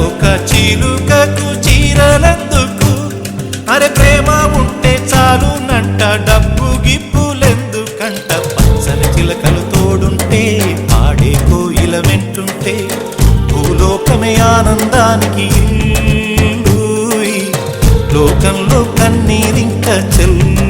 ఒక చిలుకకు చీరలందుకు? అరే ప్రేమ ఉంటే చాలు నంట డబ్బు గిప్పులెందుకంట పచ్చని చిలకలు తోడుంటే పాడే కోయిల వెంటుంటే భూలోకమే ఆనందానికి లోకంలో కన్నీరింక చెల్లు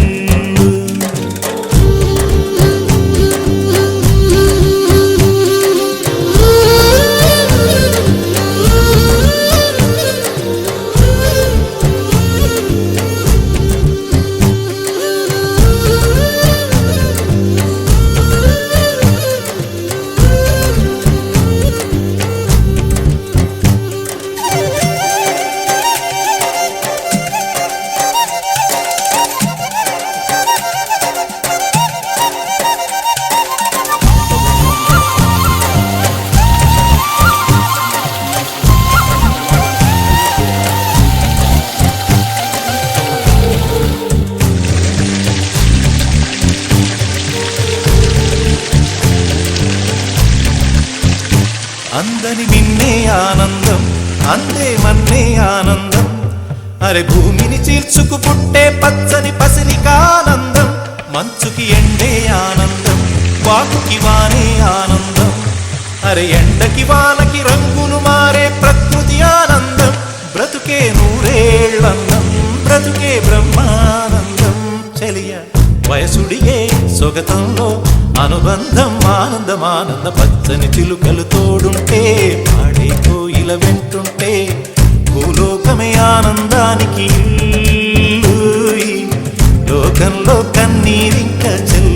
అందని నిన్నే ఆనందం అందే మన్నే ఆనందం. అరే భూమిని చీల్చుకు పుట్టే పచ్చని పసిరికానందం మంచుకి ఎండే ఆనందం వాకుకి వానే ఆనందం. అరే ఎండకి వానకి రంగులు మారే ప్రకృతి ఆనందం బ్రతుకే నూరేళ్ళందం బ్రతుకే బ్రహ్మానందం. చెలియా. వయసుడియే సొగతంలో అనుబంధం ఆనందం ఆనంద పచ్చని చిలుకలు తోడుంటే పాడే కోయిల వెంటుంటే భూలోకమే ఆనందానికి లోకంలో కన్నీరింక చెల్లు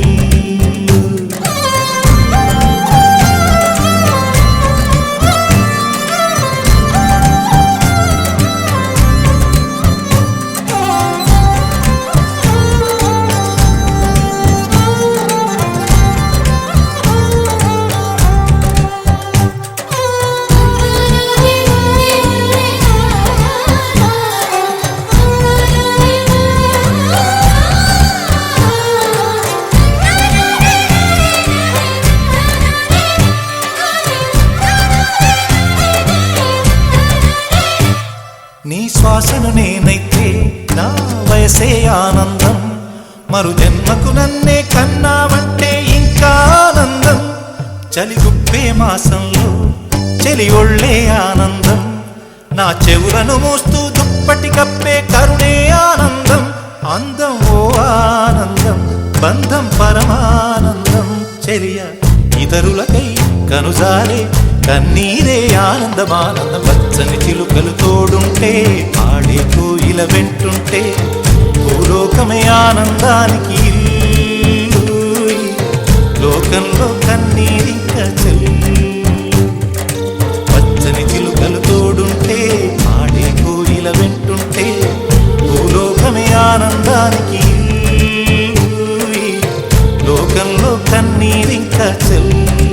శ్వాసను నేనైతే నా వయసే ఆనందం. మరు జన్మకు నన్నే కన్నావంటే ఇంకా ఆనందం. చలి గుప్పే మాసంలో చెలి ఒళ్ళే ఆనందం. నా చెవులను మోస్తూ దుప్పటి కప్పే కరుణే ఆనందం. అందం ఓ ఆనందం బంధం పరమానందం. చెరియా ఇతరులకై కనుజారే కన్నీరే ఆనందమానంద. పచ్చని చిలుకలు తోడుంటే ఆడే కోయిల వెంటుంటే భూలోకమే ఆనందానికి లోకంలో కన్నీరింక చెల్లి. పచ్చని చిలుకలు తోడుంటే ఆడే కోయిల వెంటుంటే భూలోకమే ఆనందానికి కన్నీరింక చెల్లి